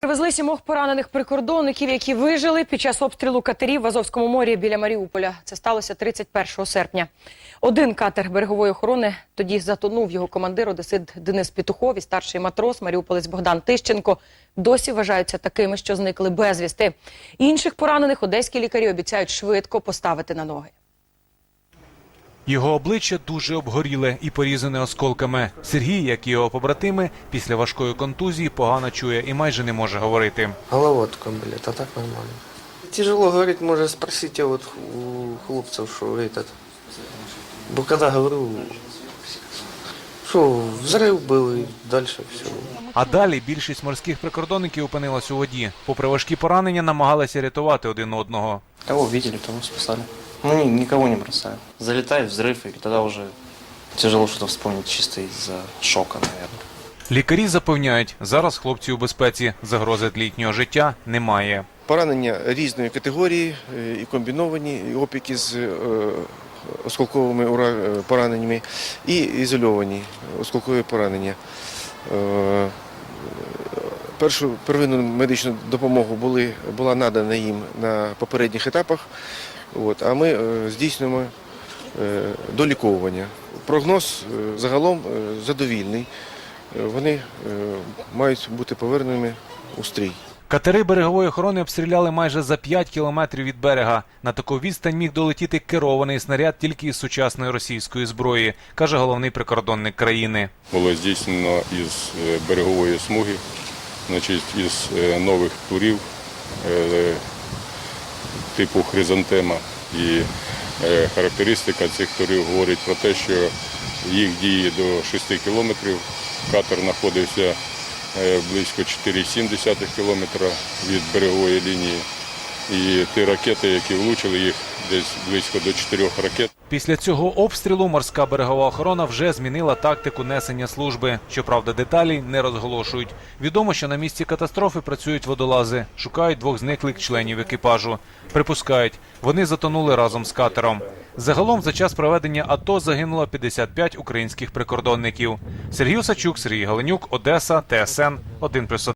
Привезли сімох поранених прикордонників, які вижили під час обстрілу катерів в Азовському морі біля Маріуполя. Це сталося 31 серпня. Один катер берегової охорони тоді затонув його командир Одесит Денис Петухов і старший матрос Маріуполець Богдан Тищенко досі вважаються такими, що зникли безвісти. Інших поранених одеські лікарі обіцяють швидко поставити на ноги. Його обличчя дуже обгоріле і порізане осколками. Сергій, як і його побратими, після важкої контузії погано чує і майже не може говорити. Головотка, блядь, а так нормально. Тяжело говорить, может спросите вот у хлопцев, что этот. Бо когда говорю, что взрыв был и дальше все. А далі більшість морських прикордонників опинилась у воді. Попри важкі поранення, намагалися рятувати один одного. Кого видели, того спасали. Ну, ни- никого не бросали. Залетает взрыв, и тогда уже тяжело что-то вспомнить чисто из-за шока, наверное. Лікарі запевняють, зараз хлопці у безпеці. Загрози для їхнього життя немає. Поранення різної категорії, е, і комбіновані, і опіки з е, осколковими ура- е, пораненнями, і ізольовані осколкові поранення. Е, Першу первинну медичну допомогу були, була надана їм на попередніх етапах, от, а ми е, здійснюємо е, доліковування. Прогноз е, загалом е, задовільний. Вони е, мають бути поверненими у стрій. Катери берегової охорони обстріляли майже за 5 кілометрів від берега. На таку відстань міг долетіти керований снаряд тільки із сучасної російської зброї, каже головний прикордонник країни. було здійснено із берегової смуги, значить, із е, нових турів е, типу хризантема. І е, характеристика цих турів говорить про те, що їх діє до 6 кілометрів. Катер знаходився близько 4,7 кілометра від берегової лінії. І ті ракети, які влучили їх десь близько до 4 ракет. Після цього обстрілу морська берегова охорона вже змінила тактику несення служби. Щоправда, деталі не розголошують. Відомо, що на місці катастрофи працюють водолази, шукають двох зниклих членів екіпажу. Припускають, вони затонули разом з катером. Загалом за час проведення АТО загинуло 55 українських прикордонників. Сергій Сачук, Сергій Галенюк, Одеса, ТСН 1+,1.